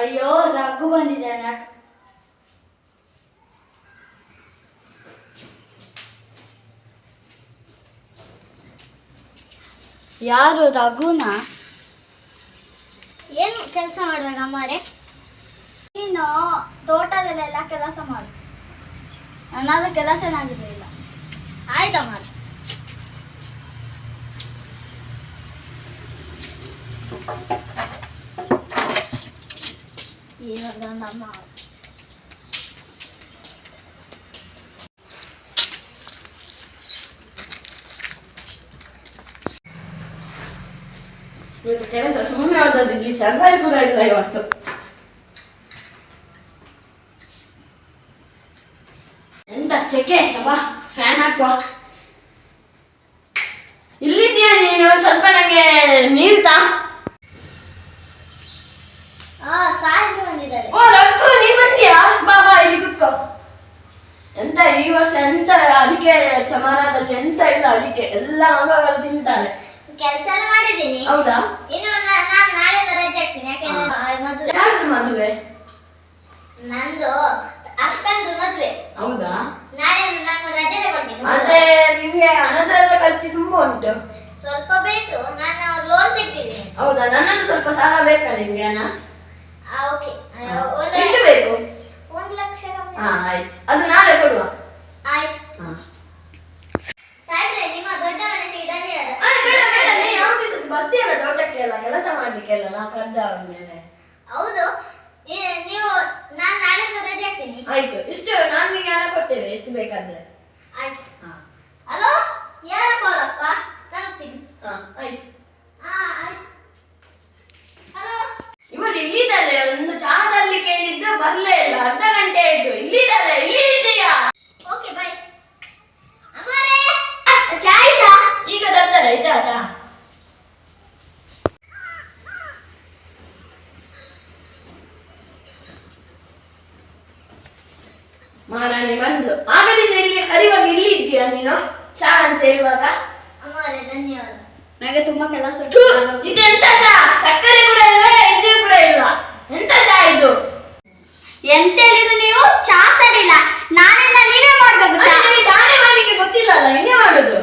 ಅಯ್ಯೋ, ರಘು ಬಂದಿದ್ದಾನೆ. ಯಾರು ರಘುನ? ಏನು ಕೆಲಸ ಮಾಡ್ಬೇಕು ಅಮ್ಮರೇ ನೀನು ತೋಟದಲ್ಲೆಲ್ಲ ಕೆಲಸ ಮಾಡು. ನನ್ನದು ಕೆಲಸ ಏನಾಗಿರಲಿಲ್ಲ ಆಯ್ತಮ್ಮ ಇವಾಗ ನಮ್ಮ ಇವತ್ತು ಕೆಲಸ ಸುಮ್ಮನೆ ಆದದ್ದು ಇಲ್ಲಿ ಸರ್ವೈ ಕೂಡ ಇಲ್ಲ ಇವತ್ತು ಎಂತ ಸೆಕೆ ಬಾ ಫ್ಯಾನ್ ಹಾಕುವ ಇಲ್ಲಿದ್ಯಾ ನೀನು ಸ್ವಲ್ಪ ನಂಗೆ ನೀರು ತಾ ಆ ಸಾಹೇಬ್ರು ಬಂದಿದ್ದಾರೆ. ಓ ನೀ ಬಂದ್ಯಾ? ಬಾ ಬಾ ಇಲ್ಲಿ ಕುತ್ಕೋ. ಎಂತ ಈ ವರ್ಷ ಎಂತ ಅಡಿಕೆ ತಮಾರಾದಲ್ಲಿ ಎಂತ ಇಲ್ಲ ಅಡಿಕೆ ಎಲ್ಲ ಅಂಗಗಳು ತಿಂತಾರೆ ಕೆಲಸ ಮಾಡಿದ್ದೀನಿ. ಹೌದಾ? ಇನ್ನು ನಾನು ನಾಳೆ ರಜೆ ಹಾಕ್ತೀನಿ ಯಾಕೆಂದ್ರೆ ಆ ಮದುವೆ. ಯಾರ್ದು ಮದುವೆ? ನಂದು ಅಕ್ಕಂದು ಮದುವೆ. ಹೌದಾ? ನಾಳೆ ನಾನು ರಜೆ ತಗೊಳ್ತೀನಿ ಮತ್ತೆ ನಿಮಗೆ ಹಣದೆಲ್ಲ ಖರ್ಚು ತುಂಬಾ ಉಂಟು. ಸ್ವಲ್ಪ ಬೇಕು ನಾನು ಲೋನ್ ತೆಗ್ದಿದ್ದೀನಿ. ಹೌದಾ? ನನ್ನದು ಸ್ವಲ್ಪ ಸಾಲ ಬೇಕಾ ನಿಮಗೆ ಹಣ ಓಕೆ ಎಷ್ಟು ಬೇಕು? ಒಂದು ಲಕ್ಷ ಹಾ ಆಯ್ತು. ಅದು ನಾಳೆ ಕೊಡುವ. ಆಯ್ತು. ಹಾ. ಸಾಹೇಬ್ರೆ ನಿಮ್ಮ ದೊಡ್ಡ ಮನಸ್ಸಿಗೆ ಧನ್ಯವಾದ ಆ, ಬೇಡ ಬೇಡ ನೀ ಯಾವಾಗ ಸಹ ಬರ್ತೀಯಲ್ಲ ತೋಟಕ್ಕೆ ಎಲ್ಲ ಕೆಲಸ ಮಾಡ್ಲಿಕ್ಕೆಲ್ಲ ನಾವು ಕರೆದ ಮೇಲೆ. ಹೌದು. ಏ- ನೀವು ನಾನು ನಾಳೆ ರಜೆ ಹಾಕ್ತೀನಿ ಆಯ್ತು. ಇಷ್ಟು ನಾನು ನಿಮಗೆ ಹಣ ಕೊಡ್ತೇವೆ. ಎಷ್ಟು ಬೇಕಾದ್ರೆ. ಆಯ್ತು. ಹಾ ಹಲೋ ಯಾರ ಕೋರಪ್ಪ ತರುತ್ತೀನಿ ಹಾ ಆಯ್ತು ಹಾ ಆಯ್ತು ಹಲೋ ಇವರು ಇಲ್ಲಿದ್ದಾರೆ ಒಂದು ಚಹಾ ತರ್ಲಿಕ್ಕೆ ಹೇಳಿದ್ದು ಬರ್ಲೇ ಇಲ್ಲ ಅರ್ಧ ಗಂಟೆ ಆಯ್ತು ಇಲ್ಲಿದ್ದಾರೆ ಇಲ್ಲಿ ಇದೆಯಾ ಓಕೆ ಬಾಯ್ ಅಮ್ಮರೇ ಚಾ ಆಯ್ತಾ ಈಗ ತರ್ತಾರೆ ಆಯ್ತಾ ಚಹಾ ಮಾರಾಣಿ ಬಂದು ಆಗದಿಂದ ಇಲ್ಲಿ ಅರಿವಾಗಿ ಇಲ್ಲಿ ಇದ್ದೀಯಾ ನೀನು? ಚಾ ಅಂತ ಹೇಳುವಾಗ ಅಮ್ಮರೇ ಧನ್ಯವಾದ. ನನಗೆ ತುಂಬಾ ಕೆಲಸ ಇದೆಂತ ಚಾ? ಸಕ್ಕರೆ ಕೂಡ ಇಲ್ವಾ? ಇದು ಕೂಡ ಇಲ್ವಾ? ಎಂತ ಚಾ ಇದು? ಎಂತ ಹೇಳಿದ್ರು ನೀವು? ಚಾ ಸರಿಲ್ಲ ನಾನೆಲ್ಲ ನೀವೇ ಮಾಡ್ಬೇಕು ಚಾ. ಚಾನೆ ಮಾಡ್ಲಿಕ್ಕೆ ಗೊತ್ತಿಲ್ಲಲ್ಲ ಹೆಂಗೆ ಮಾಡುದು?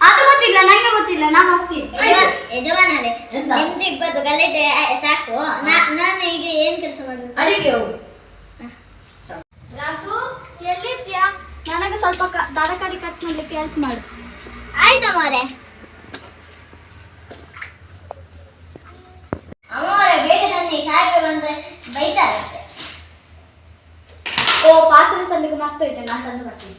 ಅದು ಗೊತ್ತಿಲ್ಲ ನಂಗೆ ಗೊತ್ತಿಲ್ಲ. ನಾನು ಹೋಗ್ತೀನಿ. ಯಜಮಾನರೇ ಎಂತ? ನಿಮ್ದು ಇಬ್ಬದ್ದು ಗಲಾಟೆ ಸಾಕು. ನಾ- ನಾನು ಈಗ ಏನ್ ಕೆಲಸ ಮಾಡ್ಬೇಕು? ಅಡಿಗೆ ಹೋಗು ರಘು ಎಲ್ಲಿದ್ಯಾ ನನಗೆ ತರಕಾರಿ ಕಟ್ ಮಾಡ್ಲಿಕ್ಕೆ ಹೆಲ್ಪ್ ಮಾಡು. ಆಯ್ತು ಮಾರೆ ಅಮ್ಮೋರೆ ಬೇಗ ತನ್ನಿ. ಸಾಹೇಬ್ರೆ ಬಂದ್ರೆ ಬೈತಾರೆ ಓ ಪಾತ್ರೆ ತಂದಿಗೆ ಮರ್ತೋಯ್ತೆ ನಾನು ತಂದು ಬರ್ತೀನಿ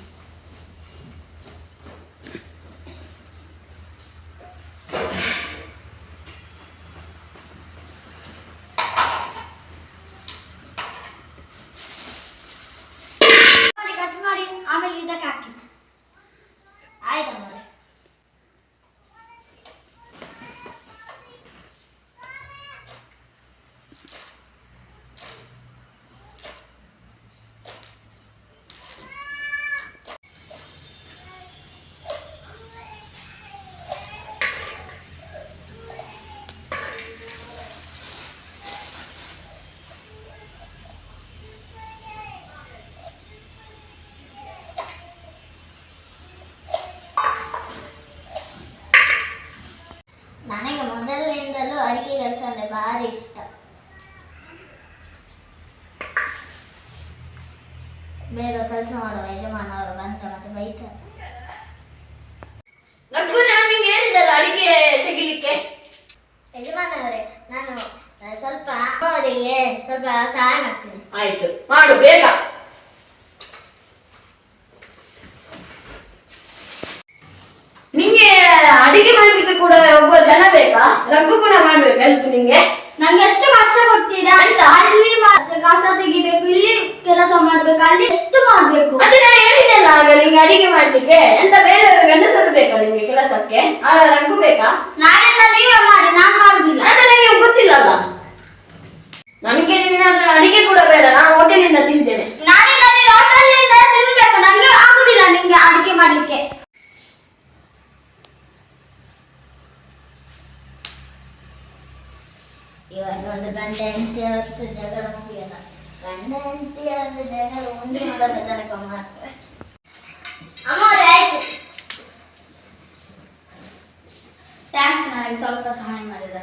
ಮಾಡಿ ಕಟ್ ಮಾಡಿ ಆಮೇಲೆ ಇದಕ್ಕೆ ಹಾಕಿ ಆಯ್ತು ಅಮ್ಮೋರೆ ಭಾರಿ ಇಷ್ಟ. ಬೇಗ ಕೆಲಸ ಮಾಡುವ ಯಜಮಾನ ಅವರು ಬಂತ ಮತ್ತೆ ಬೈತಾರೆ. ರಘು ನಾನು ನಿಂಗೆ ಹೇಳಿದ್ದಲ್ಲ ಅಡಿಗೆ ತೆಗಿಲಿಕ್ಕೆ? ಯಜಮಾನವರೇ ನಾನು ಸ್ವಲ್ಪ ಅವರಿಗೆ ಸ್ವಲ್ಪ ಸಹಾಯ ಮಾಡ್ತೀನಿ. ಆಯ್ತು ಮಾಡು ಬೇಗ ನಿಂಗೆ ಅಡಿಗೆ ಮಾಡ್ಲಿಕ್ಕೆ ಕೂಡ ಒಬ್ಬ ಜನ ಬೇಕಾ? ರಘು ಕೂಡ ಮಾಡ್ಬೇಕು ಹೆಲ್ಪ್ ನಿಂಗೆ. ನಂಗೆ ಎಷ್ಟು ಕಷ್ಟ ಕೊಡ್ತೀರಾ ಅಂತ. ಅಲ್ಲಿ ಕಸ ತೆಗಿಬೇಕು ಇಲ್ಲಿ ಕೆಲಸ ಮಾಡ್ಬೇಕು ಅಲ್ಲಿ ಎಷ್ಟು ಮಾಡ್ಬೇಕು? ಅದೇ ನಾನು ಹೇಳಿದ್ದೆಲ್ಲ ಆಗ ನಿಂಗೆ ಅಡಿಗೆ ಮಾಡ್ಲಿಕ್ಕೆ. ಎಂತ ಬೇರೆ ಗಂಡಸರು ಬೇಕಾ ನಿಂಗೆ ಕೆಲಸಕ್ಕೆ? ಆ ರಘು ಬೇಕಾ? ನಾನೆಲ್ಲ ನೀವೇ ಮಾಡಿ ನಾನು ಮಾಡುದಿಲ್ಲ. ಇವಾಗ ಒಂದು ಗಂಡ ಹೆಂಡತಿ ಅಷ್ಟು ಜಗಳ ಮುಗಿಯಲ್ಲ ಗಂಡ ಹೆಂಡತಿ ಅಂದ್ರೆ ಜಗಳ ಒಂದು ಮಾಡಕ ತನಕ ಮಾತ್ರ. ಸ್ವಲ್ಪ ಸಹಾಯ ಮಾಡಿದ.